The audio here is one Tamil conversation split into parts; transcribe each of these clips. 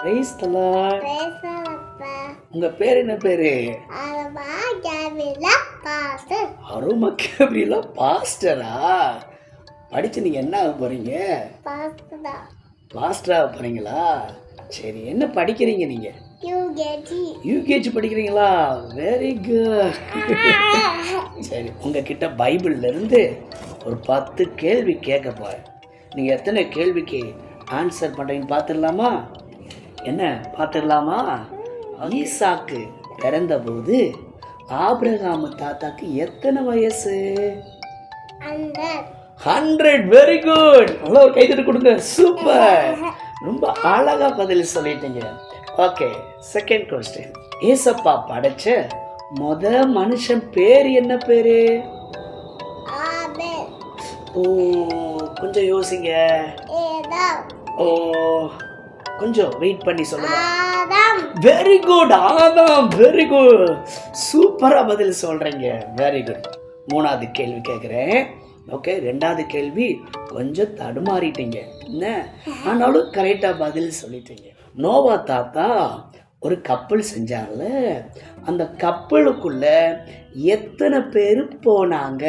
பிரைஸ் தலாட் உங்க பேர் என்ன பேரு? அருமா கேப்ரியலா பாஸ்டரா. படிச்சு நீங்க என்ன ஆக போறீங்க? பாஸ்டரா ஆக போறீங்களா? சரி என்ன படிக்கிறீங்க நீங்க? யூகேஜி படிக்கிறீங்களா? வெரி குட் சரி உங்ககிட்ட பைபிள்ல இருந்து ஒரு பத்து கேள்வி கேட்க போறேன். நீங்க எத்தனை கேள்விக்கு ஆன்சர் பண்றீங்கன்னு பார்த்துடலாமா என்ன பார்த்துடலாமா? ஈசாக்கு பிறந்தபோது ஆபிரகாம் தாத்தாக்கு எத்தனை வயசு? ஹண்ட்ரட். Very good. நல்லா ஒரு கைத்தட்டு கொடுங்க. சூப்பர். ரொம்ப அழகா பதில் சொல்லிட்டீங்க. ஓகே செகண்ட் கொஸ்டின் ஏசப்பா படைச்ச முத மனுஷன் பேர் என்ன பேரு? ஓ கொஞ்சம் யோசிங்க. ஓ கொஞ்சம் வெயிட் பண்ணி சொல்லுங்க. Very good Adam very good சூப்பரா பதில் சொல்றீங்க. வெரி குட் மூணாவது கேள்வி கேட்குறேன் ஓகே ரெண்டாவது கேள்வி கொஞ்சம் தடுமாறிட்டீங்க. என்ன? ஆனாலும் கரெக்டாக பதில் சொல்லிட்டீங்க. நோவா தாத்தா ஒரு கப்பல் செஞ்சார்ல. அந்த கப்பலுக்குள்ள எத்தனை பேர் போனாங்க?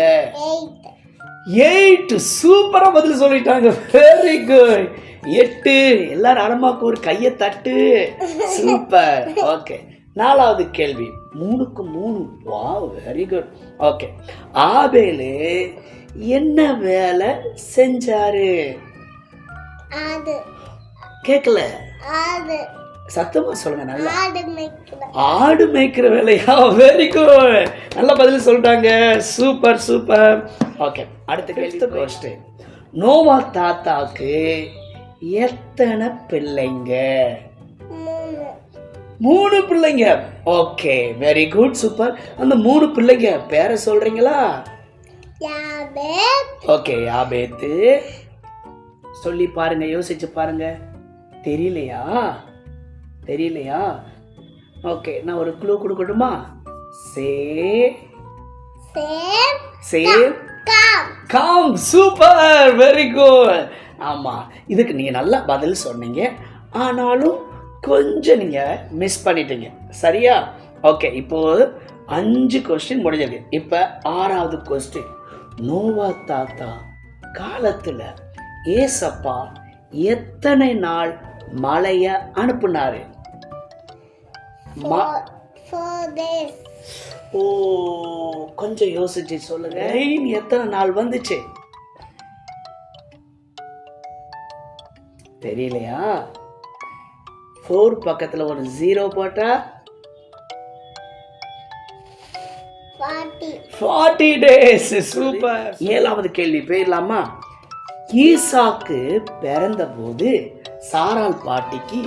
எயிட் எயிட் சூப்பரா பதில் சொல்லிட்டாங்க. வெரி குட் எட்டு. எல்லாரும் அடமாக்கு ஒரு கையை தட்டு. சூப்பர் ஓகே நாலாவது கேள்வி. மூணுக்கு மூணு. வா வெரி குட் ஓகே ஆபேலு என்ன வேலை செஞ்சாரு? ஆடு. கேட்கல ஆடு. சத்தமா சொல்லுங்க நல்லா. ஆடு மேய்க்கிற ஆடு மேய்க்கிற வேலையா? வெரி குட் நல்ல பதில் சொல்லிட்டாங்க. சூப்பர் சூப்பர் ஓகே அடுத்த கேள்வி கொஸ்டின் நோவா தாத்தாக்கு எத்தனை பிள்ளைங்க? மூணு. பிள்ளைங்க. ஓகே வெரி குட் சூப்பர் அந்த மூணு பிள்ளைங்க பேரை சொல்றீங்களா? Okay Japheth. சொல்லி பாருங்க யோசிச்சு பாருங்க. தெரியலையா? தெரியலையா? ஓகே நான் ஒரு க்ளூ கொடுக்கட்டுமா? சே. Shem Ham. Super very good ஆமாம் இதுக்கு நீங்கள் நல்லா பதில் சொன்னீங்க. ஆனாலும் கொஞ்சம் நீங்கள் மிஸ் பண்ணிட்டீங்க. சரியா? ஓகே இப்போ அஞ்சு கொஸ்டின் முடிஞ்சிருக்கு. இப்போ ஆறாவது கொஸ்டின் நோவா தாத்தா காலத்தில் ஏசப்பா எத்தனை நாள் மலையை அனுப்புனாரு? ஓ கொஞ்சம் யோசிச்சு சொல்லுங்க. எத்தனை நாள் வந்துச்சு? தெரியலையா? ஃபோர் பக்கத்துல ஒரு ஜீரோ போட்டா? ஃபார்ட்டி டேஸ் சூப்பர் ஏழாவது கேள்வி போயிடலாமா? ஈசாக்கு பிறந்த போது சாராள் பாட்டிக்கு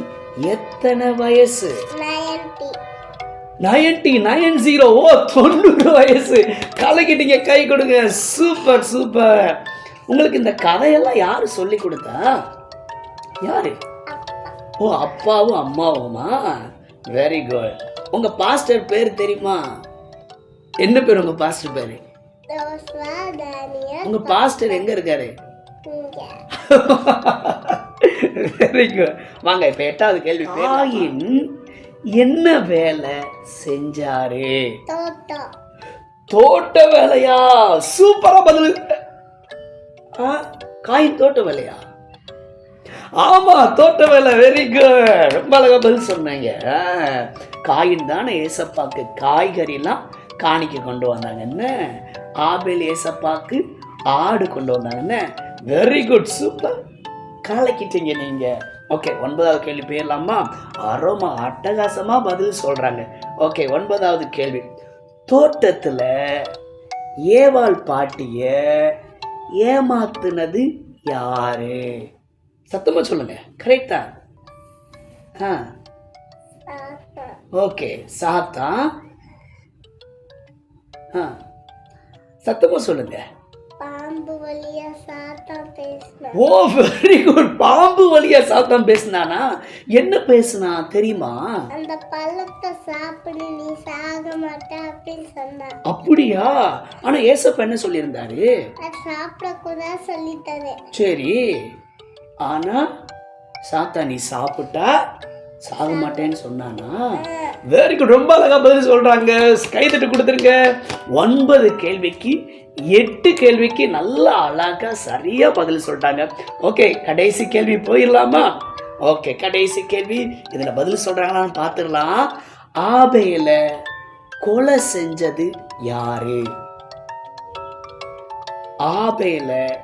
எத்தனை வயசு? நைன்டி நைன் ஜீரோ ஓ தொண்ணூறு வயசு. கலக்கிட்டீங்க கை கொடுங்க. சூப்பர் சூப்பர் உங்களுக்கு இந்த கதையெல்லாம் யாரு சொல்லி கொடுத்தா? யாரு? ஓ அப்பாவும் அம்மாவுமா? வெரி குட் உங்க பாஸ்டர் பேர் தெரியுமா? என்ன பேர் உங்க பாஸ்டர் பேரு? உங்க பாஸ்டர் எங்க இருக்காரு? வெரி குட் வாங்க இப்ப எட்டாவது கேள்வி காயின் என்ன வேலை செஞ்சாரு? தோட்ட வேலையா? சூப்பரா பதில். ஆ, காயின் தோட்ட வேலையா? ஆமாம் தோட்ட வேலை வெரி குட் ரொம்ப அழகா பதில் சொன்னாங்க. காயின் தானே ஏசப்பாக்கு. காய்கறிலாம் காணிக்க கொண்டு வந்தாங்க. என்ன? ஆபேல் ஏசப்பாக்கு ஆடு கொண்டு வந்தாங்க. என்ன? வெரி குட் சூப்பர் கலக்கிட்டீங்க நீங்கள் ஓகே ஒன்பதாவது கேள்வி போயிடலாமா? அரோமா அட்டகாசமாக பதில் சொல்கிறாங்க ஓகே ஒன்பதாவது கேள்வி. தோட்டத்தில் ஏவாள் பாட்டியை ஏமாத்துனது யாரு? சத்தமா சொல்லுங்க. கரெக்டா ஆ? ஓகே சாத்தா. ஆ. சத்தமா சொல்லுங்க. பாம்பு வழியா சாத்தா பேசினேன் ஓ வெரி குட் பாம்பு வழியா சாத்தம் பேசினானா? என்ன பேசுனா தெரியுமா? அந்த பழத்தை சாப்பிடு நீ சாக மாட்ட அப்படின்னு சொன்னான் அப்படியா? ஆனா ஏசப்ப என்ன சொல்லியிருந்தாரு? அது சாப்பிடக்கூடாது சொல்லித்தரேன். சரி. ஆனா சாத்தா நீ சாப்பிட்டா சாக மாட்டேன்னு சொன்னானா? வெரி குட் ரொம்ப அழகா பதில் சொல்றாங்க. தட்டு கொடுத்துருங்க. ஒன்பது கேள்விக்கு எட்டு கேள்விக்கு நல்லா அழகா சரியா பதில் சொல்லிட்டாங்க ஓகே கடைசி கேள்வி போயிடலாமா? ஓகே கடைசி கேள்வி. இதுல பதில் சொல்றாங்களான்னு பார்த்துடலாம் ஆபையில் கொலை செஞ்சது யாரு? ஆபையில்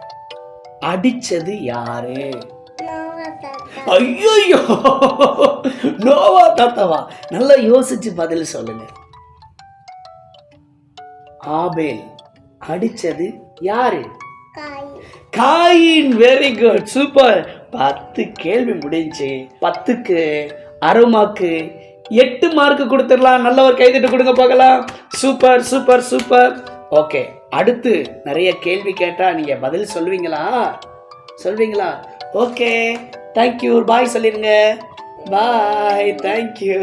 அடிச்சது யாரு? ஐயோ நோவா தாத்தாவா? நல்லா யோசிச்சு பதில் சொல்லுங்க. ஆபேல் அடிச்சது யாரு? காய். காயின் வெரி குட் சூப்பர் பத்து கேள்வி முடிஞ்சு பத்துக்கு அருமாக்கு எட்டு மார்க் கொடுத்துடலாம். நல்ல ஒரு கைதட்டு கொடுங்க பார்க்கலாம் சூப்பர் சூப்பர் சூப்பர் ஓகே அடுத்து நிறைய கேள்வி கேட்டால் நீங்கள் பதில் சொல்வீங்களா? சொல்வீங்களா? ஓகே தேங்க்யூ பாய் சொல்லிடுங்க பாய் தேங்க்யூ